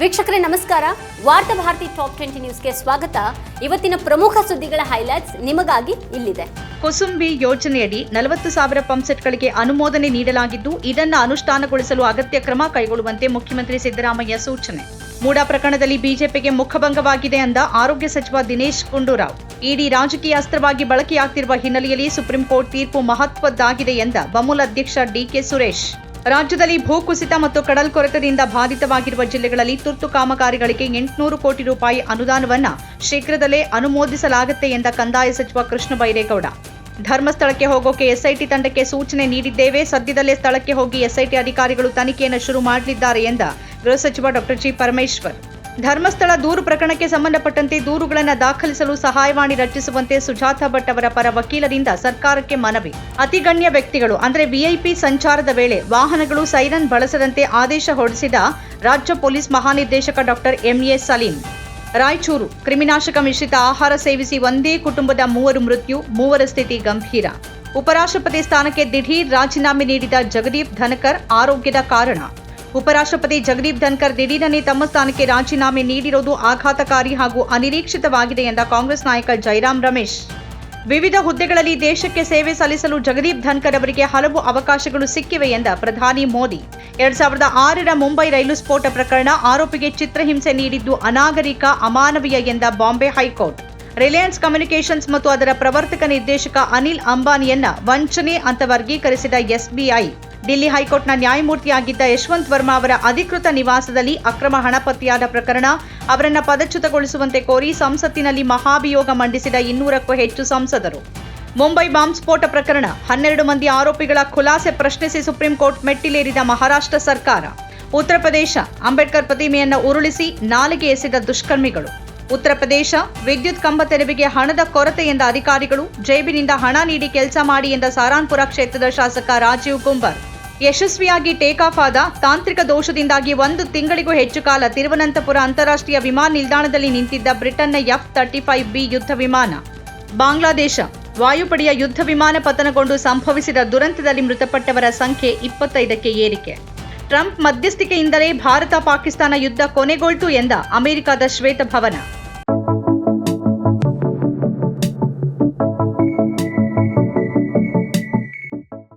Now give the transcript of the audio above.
ವೀಕ್ಷಕರೇ, ನಮಸ್ಕಾರ. ವಾರ್ತಾ ಭಾರತಿ ಟಾಪ್ ಟ್ವೆಂಟಿ ನ್ಯೂಸ್ಗೆ ಸ್ವಾಗತ. ಇವತ್ತಿನ ಪ್ರಮುಖ ಸುದ್ದಿಗಳ ಹೈಲೈಟ್ಸ್ ನಿಮಗಾಗಿ ಇಲ್ಲಿದೆ. ಕುಸುಂಬಿ ಯೋಜನೆಯಡಿ ನಲವತ್ತು ಸಾವಿರ ಪಂಪ್ಸೆಟ್ಗಳಿಗೆ ಅನುಮೋದನೆ ನೀಡಲಾಗಿದ್ದು, ಇದನ್ನು ಅನುಷ್ಠಾನಗೊಳಿಸಲು ಅಗತ್ಯ ಕ್ರಮ ಕೈಗೊಳ್ಳುವಂತೆ ಮುಖ್ಯಮಂತ್ರಿ ಸಿದ್ದರಾಮಯ್ಯ ಸೂಚನೆ. ಮೂಡಾ ಪ್ರಕರಣದಲ್ಲಿ ಬಿಜೆಪಿಗೆ ಮುಖಭಂಗವಾಗಿದೆ ಅಂದ ಆರೋಗ್ಯ ಸಚಿವ ದಿನೇಶ್ ಗುಂಡೂರಾವ್. ಇಡಿ ರಾಜಕೀಯ ಅಸ್ತ್ರವಾಗಿ ಬಳಕೆಯಾಗ್ತಿರುವ ಹಿನ್ನೆಲೆಯಲ್ಲಿ ಸುಪ್ರೀಂ ಕೋರ್ಟ್ ತೀರ್ಪು ಮಹತ್ವದ್ದಾಗಿದೆ ಎಂದ ಬಮೂಲ್ ಅಧ್ಯಕ್ಷ ಡಿಕೆ ಸುರೇಶ್. ರಾಜ್ಯದಲ್ಲಿ ಭೂಕುಸಿತ ಮತ್ತು ಕಡಲ್ ಕೊರೆತದಿಂದ ಬಾಧಿತವಾಗಿರುವ ಜಿಲ್ಲೆಗಳಲ್ಲಿ ತುರ್ತು ಕಾಮಗಾರಿಗಳಿಗೆ ಎಂಟುನೂರು ಕೋಟಿ ರೂಪಾಯಿ ಅನುದಾನವನ್ನ ಶೀಘ್ರದಲ್ಲೇ ಅನುಮೋದಿಸಲಾಗುತ್ತೆ ಎಂದ ಕಂದಾಯ ಸಚಿವ ಕೃಷ್ಣ ಬೈರೇಗೌಡ. ಧರ್ಮಸ್ಥಳಕ್ಕೆ ಹೋಗೋಕೆ ಎಸ್ಐಟಿ ತಂಡಕ್ಕೆ ಸೂಚನೆ ನೀಡಿದ್ದೇವೆ. ಸದ್ಯದಲ್ಲೇ ಸ್ಥಳಕ್ಕೆ ಹೋಗಿ ಎಸ್ಐಟಿ ಅಧಿಕಾರಿಗಳು ತನಿಖೆಯನ್ನು ಶುರು ಮಾಡಲಿದ್ದಾರೆ ಎಂದ ಗೃಹ ಸಚಿವ ಡಾಕ್ಟರ್ ಜಿ ಪರಮೇಶ್ವರ್. ಧರ್ಮಸ್ಥಳ ದೂರು ಪ್ರಕರಣಕ್ಕೆ ಸಂಬಂಧಪಟ್ಟಂತೆ ದೂರುಗಳನ್ನು ದಾಖಲಿಸಲು ಸಹಾಯವಾಣಿ ರಚಿಸುವಂತೆ ಸುಜಾತ ಭಟ್ ಅವರ ಪರ ವಕೀಲರಿಂದ ಸರ್ಕಾರಕ್ಕೆ ಮನವಿ. ಅತಿಗಣ್ಯ ವ್ಯಕ್ತಿಗಳು, ಅಂದರೆ ವಿಐಪಿ ಸಂಚಾರದ ವೇಳೆ ವಾಹನಗಳು ಸೈರನ್ ಬಳಸದಂತೆ ಆದೇಶ ಹೊರಡಿಸಿದ ರಾಜ್ಯ ಪೊಲೀಸ್ ಮಹಾನಿರ್ದೇಶಕ ಡಾಕ್ಟರ್ ಎಂಎ ಸಲೀಂ. ರಾಯಚೂರು, ಕ್ರಿಮಿನಾಶಕ ಮಿಶ್ರಿತ ಆಹಾರ ಸೇವಿಸಿ ಒಂದೇ ಕುಟುಂಬದ ಮೂವರು ಮೃತ್ಯು, ಮೂವರ ಸ್ಥಿತಿ ಗಂಭೀರ. ಉಪರಾಷ್ಟ್ರಪತಿ ಸ್ಥಾನಕ್ಕೆ ದಿಢೀರ್ ರಾಜೀನಾಮೆ ನೀಡಿದ ಜಗದೀಪ್ ಧನಕರ್ ಆರೋಗ್ಯದ ಕಾರಣ. ಉಪರಾಷ್ಟ್ರಪತಿ ಜಗದೀಪ್ ಧನ್ಕರ್ ದಿಢೀರನೆ ತಮ್ಮ ಸ್ಥಾನಕ್ಕೆ ರಾಜೀನಾಮೆ ನೀಡಿರುವುದು ಆಘಾತಕಾರಿ ಹಾಗೂ ಅನಿರೀಕ್ಷಿತವಾಗಿದೆ ಎಂದ ಕಾಂಗ್ರೆಸ್ ನಾಯಕ ಜೈರಾಮ್ ರಮೇಶ್. ವಿವಿಧ ಹುದ್ದೆಗಳಲ್ಲಿ ದೇಶಕ್ಕೆ ಸೇವೆ ಸಲ್ಲಿಸಲು ಜಗದೀಪ್ ಧನ್ಕರ್ ಅವರಿಗೆ ಹಲವು ಅವಕಾಶಗಳು ಸಿಕ್ಕಿವೆ ಎಂದ ಪ್ರಧಾನಿ ಮೋದಿ. ಎರಡ್ ಸಾವಿರದ ಆರರ ಮುಂಬೈ ರೈಲು ಸ್ಫೋಟ ಪ್ರಕರಣ ಆರೋಪಿಗೆ ಚಿತ್ರಹಿಂಸೆ ನೀಡಿದ್ದು ಅನಾಗರಿಕ, ಅಮಾನವೀಯ ಎಂದ ಬಾಂಬೆ ಹೈಕೋರ್ಟ್. ರಿಲಯನ್ಸ್ ಕಮ್ಯುನಿಕೇಷನ್ಸ್ ಮತ್ತು ಅದರ ಪ್ರವರ್ತಕ ನಿರ್ದೇಶಕ ಅನಿಲ್ ಅಂಬಾನಿಯನ್ನ ವಂಚನೆ ಅಂತ ವರ್ಗೀಕರಿಸಿದ ಎಸ್ಬಿಐ ದಿಲ್ಲಿ ಹೈಕೋರ್ಟ್ನ ನ್ಯಾಯಮೂರ್ತಿಯಾಗಿದ್ದ ಯಶವಂತ್ ವರ್ಮಾ ಅವರ ಅಧಿಕೃತ ನಿವಾಸದಲ್ಲಿ ಅಕ್ರಮ ಹಣ ಪತ್ತೆಯಾದ ಪ್ರಕರಣ, ಅವರನ್ನು ಪದಚ್ಯುತಗೊಳಿಸುವಂತೆ ಕೋರಿ ಸಂಸತ್ತಿನಲ್ಲಿ ಮಹಾಭಿಯೋಗ ಮಂಡಿಸಿದ ಇನ್ನೂರಕ್ಕೂ ಹೆಚ್ಚು ಸಂಸದರು. ಮುಂಬೈ ಬಾಂಬ್ ಸ್ಫೋಟ ಪ್ರಕರಣ, ಹನ್ನೆರಡು ಮಂದಿ ಆರೋಪಿಗಳ ಖುಲಾಸೆ ಪ್ರಶ್ನಿಸಿ ಸುಪ್ರೀಂ ಕೋರ್ಟ್ ಮೆಟ್ಟಿಲೇರಿದ ಮಹಾರಾಷ್ಟ್ರ ಸರ್ಕಾರ. ಉತ್ತರ ಪ್ರದೇಶ, ಅಂಬೇಡ್ಕರ್ ಪ್ರತಿಮೆಯನ್ನು ಉರುಳಿಸಿ ನಾಲಿಗೆ ಎಸೆದ ದುಷ್ಕರ್ಮಿಗಳು. ಉತ್ತರ ಪ್ರದೇಶ, ವಿದ್ಯುತ್ ಕಂಬ ತೆರವಿಗೆ ಹಣದ ಕೊರತೆ ಎಂದ ಅಧಿಕಾರಿಗಳು, ಜೇಬಿನಿಂದ ಹಣ ನೀಡಿ ಕೆಲಸ ಮಾಡಿ ಎಂದ ಸಾರಾನ್ಪುರ ಕ್ಷೇತ್ರದ ಶಾಸಕ ರಾಜೀವ್ ಕುಂಬರ್ ಯಶಸ್ವಿಯಾಗಿ ಟೇಕ್ ಆಫ್ ಆದ ತಾಂತ್ರಿಕ ದೋಷದಿಂದಾಗಿ ಒಂದು ತಿಂಗಳಿಗೂ ಹೆಚ್ಚು ಕಾಲ ತಿರುವನಂತಪುರ ಅಂತಾರಾಷ್ಟ್ರೀಯ ವಿಮಾನ ನಿಲ್ದಾಣದಲ್ಲಿ ನಿಂತಿದ್ದ ಬ್ರಿಟನ್ನ ಎಫ್ ತರ್ಟಿ ಫೈವ್ ಬಿ ಯುದ್ಧ ವಿಮಾನ. ಬಾಂಗ್ಲಾದೇಶ, ವಾಯುಪಡೆಯ ಯುದ್ಧ ವಿಮಾನ ಪತನಗೊಂಡು ಸಂಭವಿಸಿದ ದುರಂತದಲ್ಲಿ ಮೃತಪಟ್ಟವರ ಸಂಖ್ಯೆ ಇಪ್ಪತ್ತೈದಕ್ಕೆ ಏರಿಕೆ. ಟ್ರಂಪ್ ಮಧ್ಯಸ್ಥಿಕೆಯಿಂದಲೇ ಭಾರತ ಪಾಕಿಸ್ತಾನ ಯುದ್ಧ ಕೊನೆಗೊಳ್ತು ಎಂದ ಅಮೆರಿಕದ ಶ್ವೇತಭವನ.